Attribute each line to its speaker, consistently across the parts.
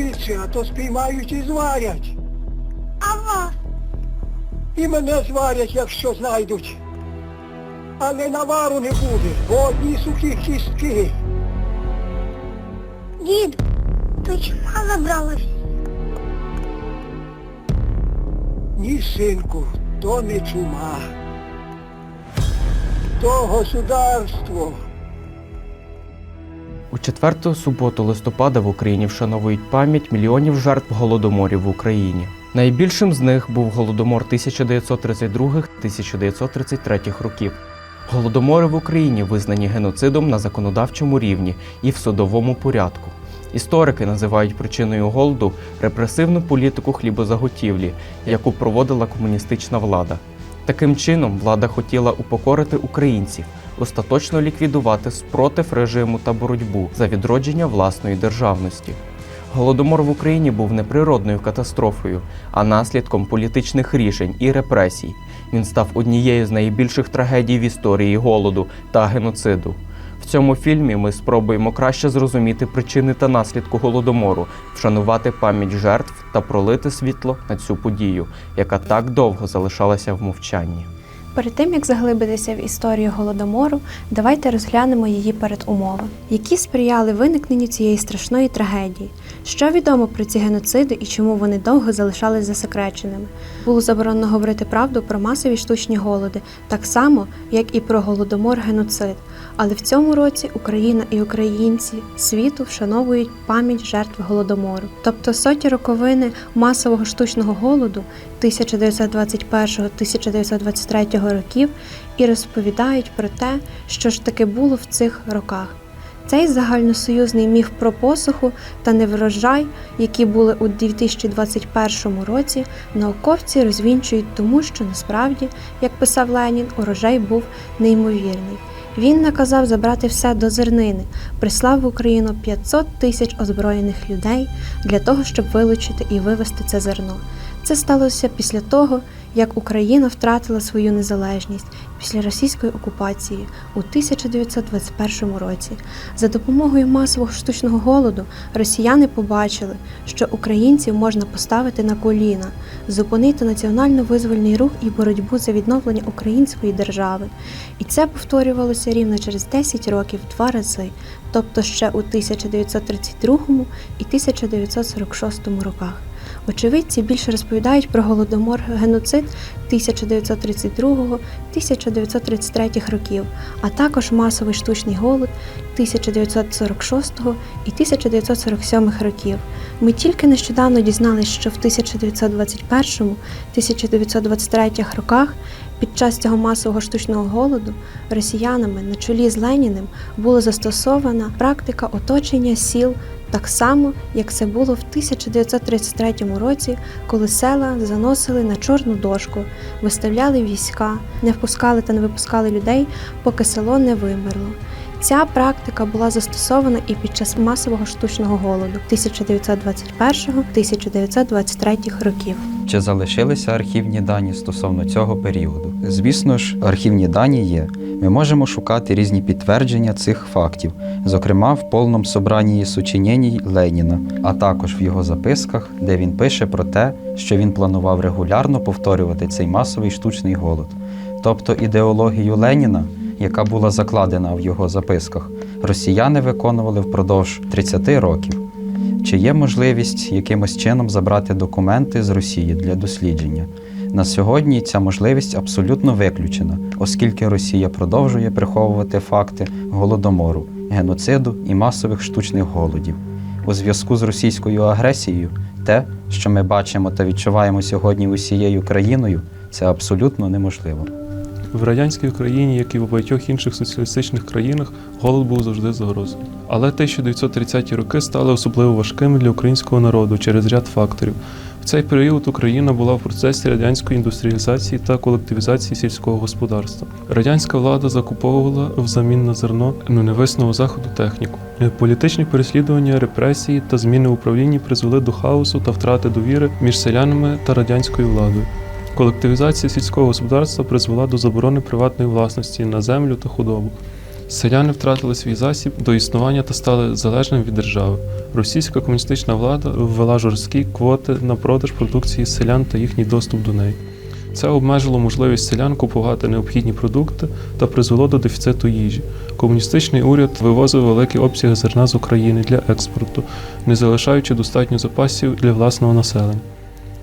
Speaker 1: Звідси, а то спіймають і зварять.
Speaker 2: А вас?
Speaker 1: І мене зварять, якщо знайдуть. Але навару не буде, бо одні сухі кістки.
Speaker 2: Дід, то чума забралась?
Speaker 1: Ні, синку, то не чума. То государство.
Speaker 3: У четверту суботу листопада в Україні вшановують пам'ять мільйонів жертв голодоморів в Україні. Найбільшим з них був голодомор 1932-1933 років. Голодомори в Україні визнані геноцидом на законодавчому рівні і в судовому порядку. Історики називають причиною голоду репресивну політику хлібозаготівлі, яку проводила комуністична влада. Таким чином, влада хотіла упокорити українців, остаточно ліквідувати спротив режиму та боротьбу за відродження власної державності. Голодомор в Україні був не природною катастрофою, а наслідком політичних рішень і репресій. Він став однією з найбільших трагедій в історії голоду та геноциду. В цьому фільмі ми спробуємо краще зрозуміти причини та наслідку голодомору, вшанувати пам'ять жертв та пролити світло на цю подію, яка так довго залишалася в мовчанні.
Speaker 4: Перед тим як заглибитися в історію голодомору, давайте розглянемо її передумови, які сприяли виникненню цієї страшної трагедії. Що відомо про ці геноциди і чому вони довго залишались засекреченими? Було заборонено говорити правду про масові штучні голоди, так само як і про голодомор геноцид. Але в цьому році Україна і українці світу вшановують пам'ять жертв голодомору, тобто соті роковини масового штучного голоду 1921-1923 років і розповідають про те, що ж таки було в цих роках. Цей загальносоюзний міф про посуху та неврожай, які були у 2021 році, науковці розвінчують тому, що насправді, як писав Ленін, урожай був неймовірний. Він наказав забрати все до зернини, прислав в Україну 500 тисяч озброєних людей для того, щоб вилучити і вивезти це зерно. Це сталося після того, як Україна втратила свою незалежність після російської окупації у 1921 році. За допомогою масового штучного голоду росіяни побачили, що українців можна поставити на коліна, зупинити національно-визвольний рух і боротьбу за відновлення української держави. І це повторювалося рівно через 10 років два рази, тобто ще у 1932 і 1946 роках. Очевидці більше розповідають про голодомор геноцид 1932-1933 років, а також масовий штучний голод 1946 і 1947 років. Ми тільки нещодавно дізналися, що в 1921-1923 роках під час цього масового штучного голоду росіянами на чолі з Леніним була застосована практика оточення сіл так само, як це було в 1933 році, коли села заносили на чорну дошку, виставляли війська, не впускали та не випускали людей, поки село не вимерло. Ця практика була застосована і під час масового штучного голоду 1921-1923 років.
Speaker 5: Чи залишилися архівні дані стосовно цього періоду? Звісно ж, архівні дані є. Ми можемо шукати різні підтвердження цих фактів, зокрема в повному собранні сучинєній Леніна, а також в його записках, де він пише про те, що він планував регулярно повторювати цей масовий штучний голод. Тобто ідеологію Леніна, яка була закладена в його записках, росіяни виконували впродовж 30 років. Чи є можливість якимось чином забрати документи з Росії для дослідження? На сьогодні ця можливість абсолютно виключена, оскільки Росія продовжує приховувати факти голодомору, геноциду і масових штучних голодів. У зв'язку з російською агресією, те, що ми бачимо та відчуваємо сьогодні усією країною, це абсолютно неможливо.
Speaker 6: В радянській Україні, як і в багатьох інших соціалістичних країнах, голод був завжди загрозою. Але 1930-ті роки стали особливо важкими для українського народу через ряд факторів. В цей період Україна була в процесі радянської індустріалізації та колективізації сільського господарства. Радянська влада закуповувала взамін на зерно ненависного заходу техніку. Політичні переслідування, репресії та зміни в управлінні призвели до хаосу та втрати довіри між селянами та радянською владою. Колективізація сільського господарства призвела до заборони приватної власності на землю та худобу. Селяни втратили свій засіб до існування та стали залежними від держави. Російська комуністична влада ввела жорсткі квоти на продаж продукції селян та їхній доступ до неї. Це обмежило можливість селян купувати необхідні продукти та призвело до дефіциту їжі. Комуністичний уряд вивозив великі обсяги зерна з України для експорту, не залишаючи достатньо запасів для власного населення.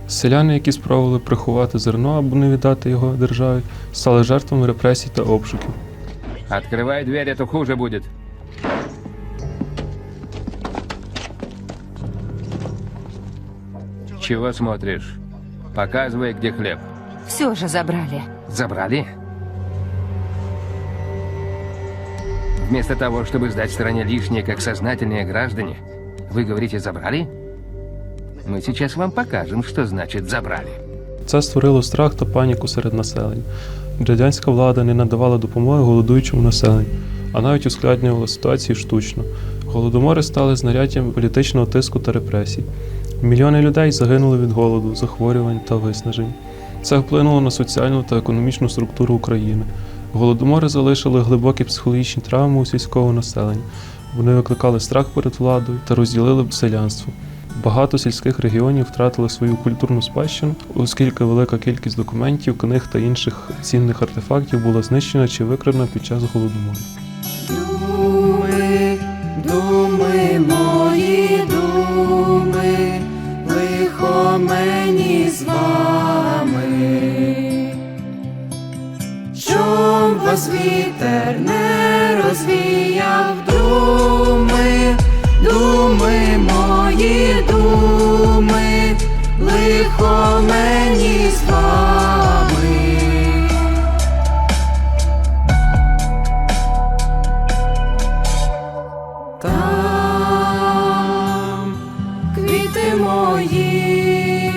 Speaker 6: Селяни, які спробували приховати зерно або не віддати його державі, стали жертвами репресій та обшуків.
Speaker 7: Открывай дверь, а то хуже будет. Чего смотришь? Показывай, где хлеб.
Speaker 8: Все же забрали.
Speaker 7: Забрали? Вместо того, чтобы сдать стране лишнее, как сознательные граждане, вы говорите «забрали»? Мы сейчас вам покажем, что значит «забрали».
Speaker 6: Це створило страх та паніку серед населення. Радянська влада не надавала допомоги голодуючому населенню, а навіть ускладнювала ситуацію штучно. Голодомори стали знаряддям політичного тиску та репресій. Мільйони людей загинули від голоду, захворювань та виснажень. Це вплинуло на соціальну та економічну структуру України. Голодомори залишили глибокі психологічні травми у сільського населення. Вони викликали страх перед владою та розділили селянство. Багато сільських регіонів втратили свою культурну спадщину, оскільки велика кількість документів, книг та інших цінних артефактів була знищена чи викрадена під час голодомору.
Speaker 9: Думи, думи, мої думи, лихо мені з вами. Щоб вас вітер не розвіяв думи, думи, мої лихо мені з вами. Там квіти мої,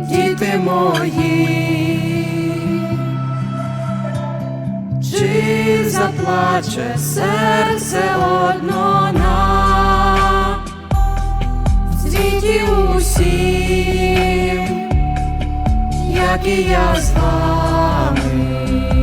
Speaker 9: діти мої, чи заплаче серце і я з вами.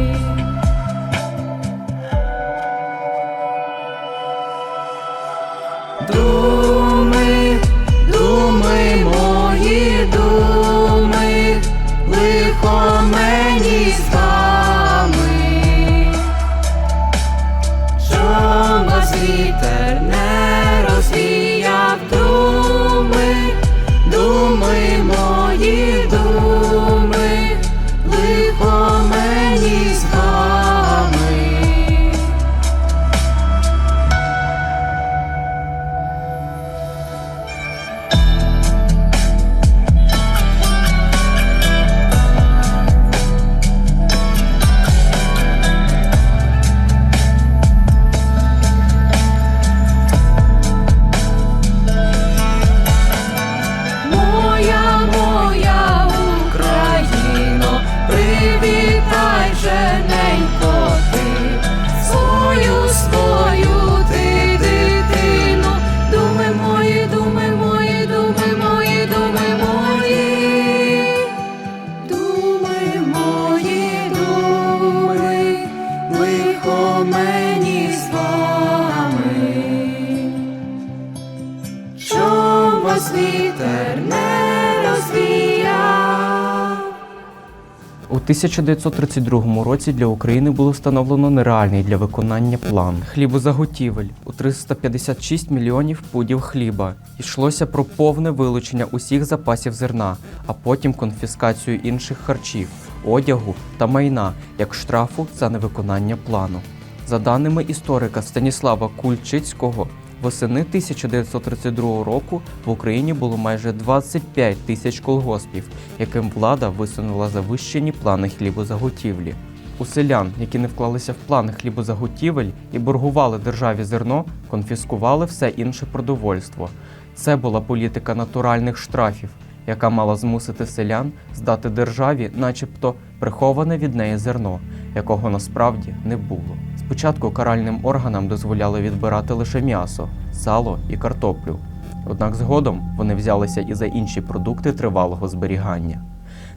Speaker 3: 1932 році для України було встановлено нереальний для виконання план хлібозаготівель у 356 мільйонів пудів хліба. Йшлося про повне вилучення усіх запасів зерна, а потім конфіскацію інших харчів, одягу та майна як штрафу за невиконання плану. За даними історика Станіслава Кульчицького, восени 1932 року в Україні було майже 25 тисяч колгоспів, яким влада висунула завищені плани хлібозаготівлі. У селян, які не вклалися в плани хлібозаготівель і боргували державі зерно, конфіскували все інше продовольство. Це була політика натуральних штрафів, яка мала змусити селян здати державі, начебто приховане від неї зерно, якого насправді не було. Спочатку каральним органам дозволяли відбирати лише м'ясо, сало і картоплю. Однак згодом вони взялися і за інші продукти тривалого зберігання.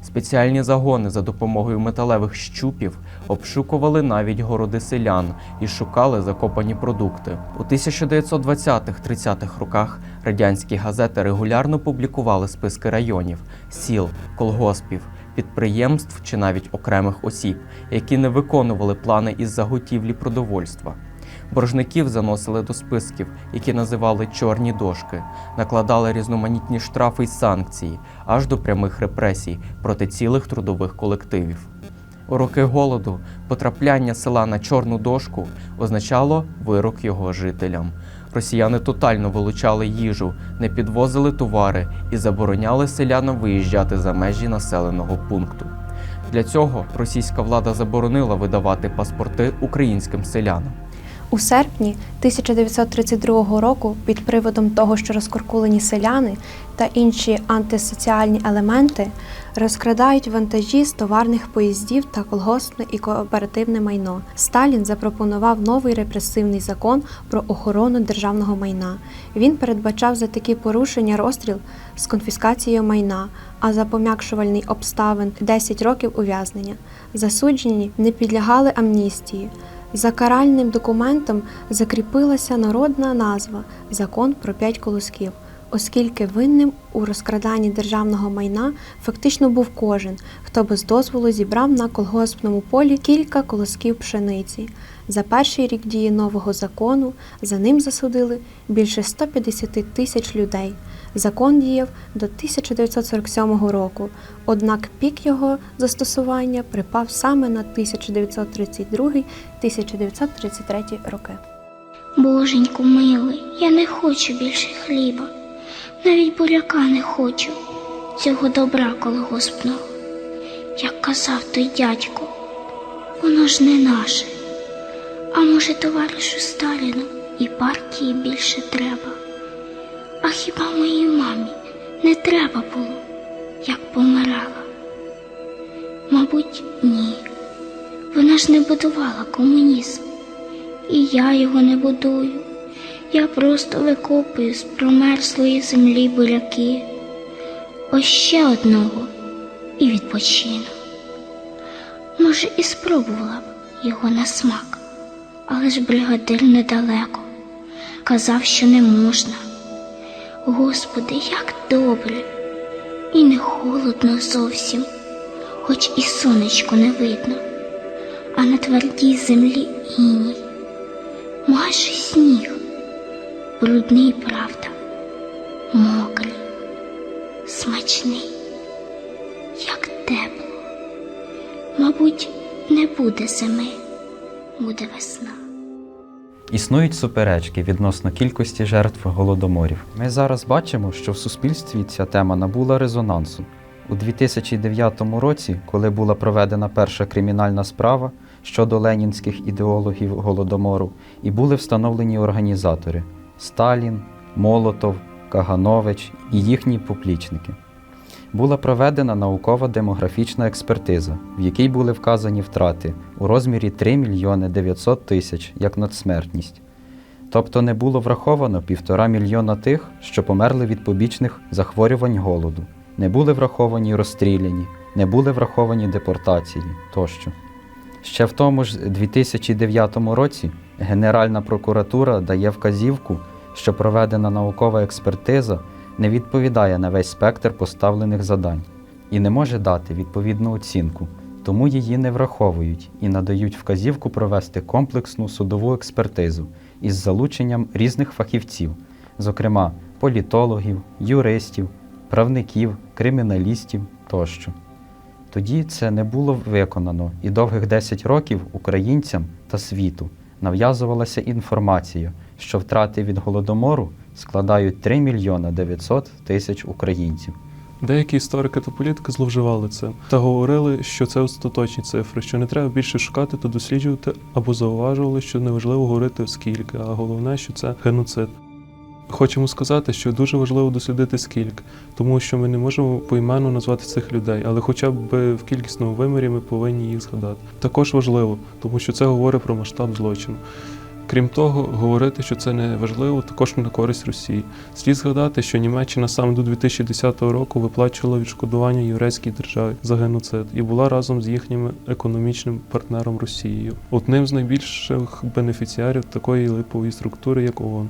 Speaker 3: Спеціальні загони за допомогою металевих щупів обшукували навіть городи селян і шукали закопані продукти. У 1920-30-х роках радянські газети регулярно публікували списки районів, сіл, колгоспів, підприємств чи навіть окремих осіб, які не виконували плани із заготівлі продовольства. Боржників заносили до списків, які називали чорні дошки, накладали різноманітні штрафи й санкції, аж до прямих репресій проти цілих трудових колективів. У роки голоду потрапляння села на чорну дошку означало вирок його жителям. Росіяни тотально вилучали їжу, не підвозили товари і забороняли селянам виїжджати за межі населеного пункту. Для цього російська влада заборонила видавати паспорти українським селянам.
Speaker 4: У серпні 1932 року під приводом того, що розкуркулені селяни та інші антисоціальні елементи розкрадають вантажі з товарних поїздів та колгоспне і кооперативне майно. Сталін запропонував новий репресивний закон про охорону державного майна. Він передбачав за такі порушення розстріл з конфіскацією майна, а за пом'якшувальний обставин 10 років ув'язнення. Засуджені не підлягали амністії. За каральним документом закріпилася народна назва Закон про п'ять колосків, оскільки винним у розкраданні державного майна фактично був кожен, хто без дозволу зібрав на колгоспному полі кілька колосків пшениці. За перший рік дії нового закону за ним засудили більше 150 тисяч людей. Закон діяв до 1947 року, однак пік його застосування припав саме на 1932-1933 роки.
Speaker 2: Боженьку милий, я не хочу більше хліба, навіть буряка не хочу, цього добра колгоспного. Як казав той дядько, воно ж не наше. А може, товаришу Сталіну і партії більше треба. А хіба моїй мамі не треба було, як помирала? Мабуть, ні. Вона ж не будувала комунізм. І я його не будую. Я просто викопую з промерзлої землі буряки. Ось ще одного і відпочину. Може, і спробувала б його на смак, але ж бригадир недалеко. Казав, що не можна. Господи, як добре, і не холодно зовсім, хоч і сонечко не видно, а на твердій землі іній майже сніг, брудний, правда, мокрий, смачний, як тепло. Мабуть, не буде зими, буде весна.
Speaker 5: Існують суперечки відносно кількості жертв голодоморів. Ми зараз бачимо, що в суспільстві ця тема набула резонансу. У 2009 році, коли була проведена перша кримінальна справа щодо ленінських ідеологів голодомору, і були встановлені організатори Сталін, Молотов, Каганович і їхні поплічники. Була проведена наукова демографічна експертиза, в якій були вказані втрати у розмірі 3 мільйони 900 тисяч як надсмертність. Тобто не було враховано півтора мільйона тих, що померли від побічних захворювань голоду, не були враховані розстріляні, не були враховані депортації тощо. Ще в тому ж 2009 році Генеральна прокуратура дає вказівку, що проведена наукова експертиза не відповідає на весь спектр поставлених задань і не може дати відповідну оцінку, тому її не враховують і надають вказівку провести комплексну судову експертизу із залученням різних фахівців, зокрема політологів, юристів, правників, криміналістів тощо. Тоді це не було виконано, і довгих 10 років українцям та світу нав'язувалася інформація, що втрати від голодомору складають 3 мільйона 900 тисяч українців.
Speaker 6: Деякі історики та політики зловживали це та говорили, що це остаточні цифри, що не треба більше шукати та досліджувати, або зауважували, що неважливо говорити скільки, а головне, що це геноцид. Хочемо сказати, що дуже важливо дослідити скільки, тому що ми не можемо поіменно назвати цих людей, але хоча б в кількісному вимірі ми повинні їх згадати. Також важливо, тому що це говорить про масштаб злочину. Крім того, говорити, що це не важливо, також не на користь Росії. Слід згадати, що Німеччина саме до 2010 року виплачувала відшкодування єврейській державі за геноцид і була разом з їхнім економічним партнером Росією, одним з найбільших бенефіціарів такої липової структури, як ООН.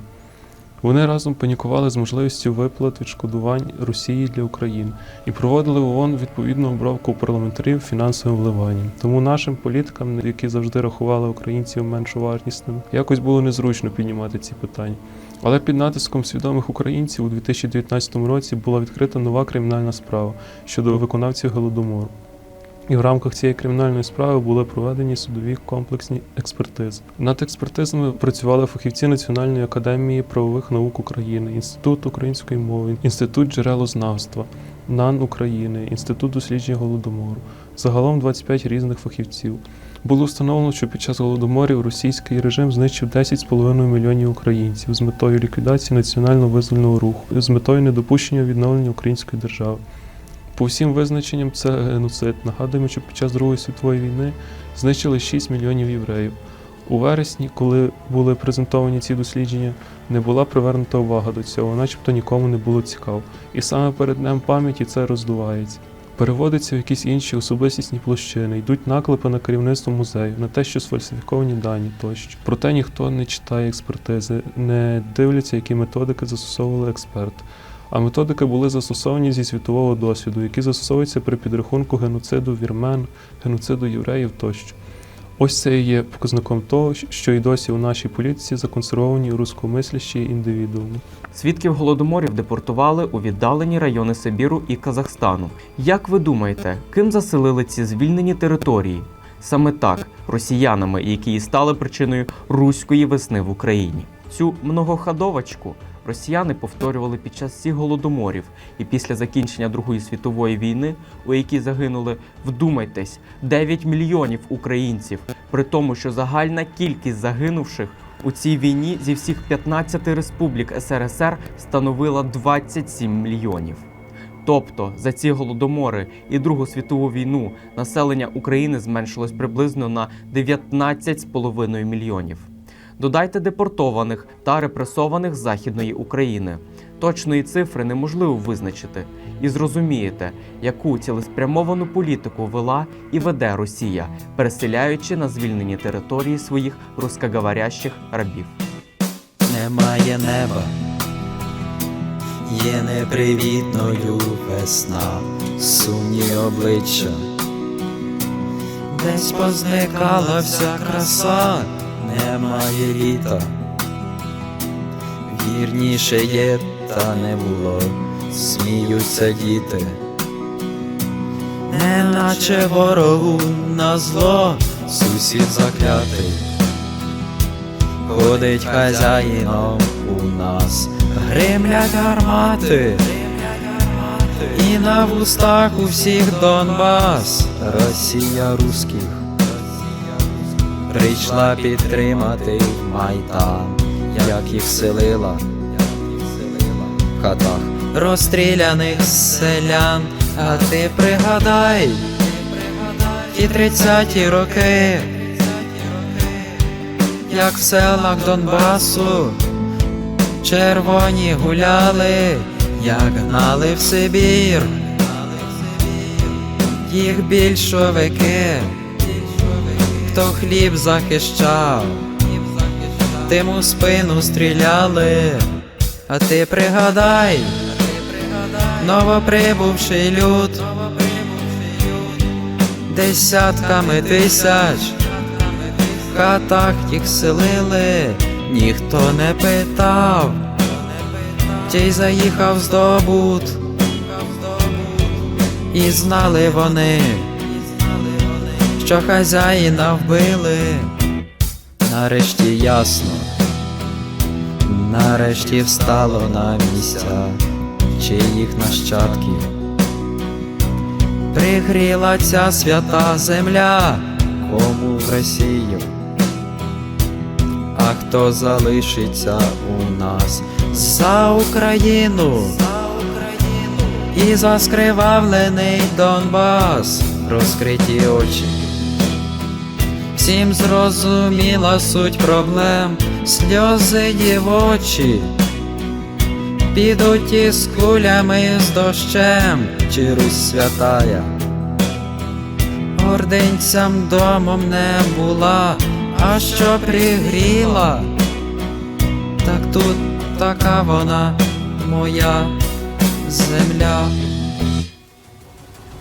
Speaker 6: Вони разом панікували з можливістю виплат відшкодувань Росії для України і проводили в ООН відповідну обробку парламентарів фінансовим вливанням. Тому нашим політикам, які завжди рахували українців меншовартісними, якось було незручно піднімати ці питання. Але під натиском свідомих українців у 2019 році була відкрита нова кримінальна справа щодо виконавців голодомору. І в рамках цієї кримінальної справи були проведені судові комплексні експертизи. Над експертизами працювали фахівці Національної академії правових наук України, Інститут української мови, Інститут джерелознавства, НАН України, Інститут дослідження голодомору. Загалом 25 різних фахівців. Було встановлено, що під час голодоморів російський режим знищив 10,5 мільйонів українців з метою ліквідації національно визвольного руху, з метою недопущення відновлення української держави. По всім визначенням це геноцид. Нагадуємо, що під час Другої світової війни знищили 6 мільйонів євреїв. У вересні, коли були презентовані ці дослідження, не була привернута увага до цього, начебто нікому не було цікаво. І саме перед Днем пам'яті це роздувається. Переводиться в якісь інші особистісні площини, йдуть наклепи на керівництво музею, на те, що сфальсифіковані дані тощо. Проте ніхто не читає експертизи, не дивляться, які методики застосовували експерти. А методики були застосовані зі світового досвіду, які застосовуються при підрахунку геноциду вірмен, геноциду євреїв тощо. Ось це і є показником того, що і досі у нашій політиці законсервовані рускомислящі індивідууми.
Speaker 3: Свідків голодоморів депортували у віддалені райони Сибіру і Казахстану. Як ви думаєте, ким заселили ці звільнені території? Саме так, росіянами, які і стали причиною руської весни в Україні. Цю многоходовочку росіяни повторювали під час всіх голодоморів і після закінчення Другої світової війни, у якій загинули, вдумайтесь, 9 мільйонів українців, при тому, що загальна кількість загинувших у цій війні зі всіх 15 республік СРСР становила 27 мільйонів. Тобто за ці голодомори і Другу світову війну населення України зменшилось приблизно на 19,5 мільйонів. Додайте депортованих та репресованих Західної України. Точної цифри неможливо визначити, і зрозумієте, яку цілеспрямовану політику вела і веде Росія, переселяючи на звільнені території своїх рускоговорящих рабів.
Speaker 8: Немає неба, є непривітною весна, сумні обличчя, десь позникала вся краса, немає літа, вірніше є, та не було, сміються діти, неначе ворогу на зло, сусід заклятий. Ходить хазяїном у нас, гримлять гармати, і на вустах у всіх Донбас, Росія русських прийшла підтримати майдан, як їх селила. В хатах розстріляних селян, а ти пригадай ті тридцяті роки як в селах Донбасу, червоні гуляли, як гнали в Сибір, їх більшовики, хто хліб захищав, тим у спину стріляли, а ти пригадай, новоприбувший люд, десятками тисяч в хатах їх селили, ніхто не питав, тій заїхав здобут, і знали вони, що хазяїна вбили, нарешті ясно, нарешті встало на місця чиїх нащадків. Пригріла ця свята земля, кому в Росію а хто залишиться у нас за Україну і за скривавлений Донбас, розкриті очі. Всім зрозуміла суть проблем, сльози дівочі, підуть із кулями з дощем, чи Русь святая. Гординцям домом не була, а що пригріла, так тут така вона моя земля.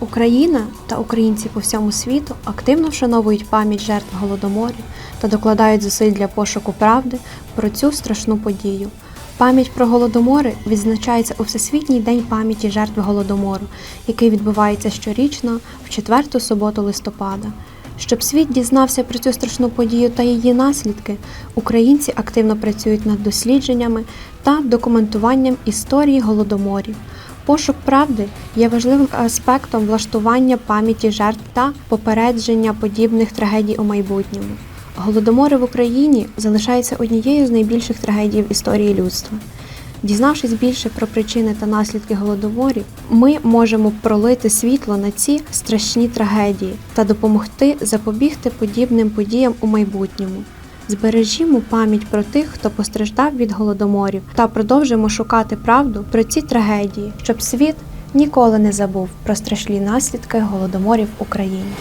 Speaker 4: Україна та українці по всьому світу активно вшановують пам'ять жертв голодоморів та докладають зусиль для пошуку правди про цю страшну подію. Пам'ять про голодомори відзначається у Всесвітній день пам'яті жертв голодомору, який відбувається щорічно в четверту суботу листопада. Щоб світ дізнався про цю страшну подію та її наслідки, українці активно працюють над дослідженнями та документуванням історії голодоморів. Пошук правди є важливим аспектом влаштування пам'яті жертв та попередження подібних трагедій у майбутньому. Голодомори в Україні залишаються однією з найбільших трагедій в історії людства. Дізнавшись більше про причини та наслідки голодоморів, ми можемо пролити світло на ці страшні трагедії та допомогти запобігти подібним подіям у майбутньому. Збережімо пам'ять про тих, хто постраждав від голодоморів, та продовжимо шукати правду про ці трагедії, щоб світ ніколи не забув про страшні наслідки голодоморів в Україні.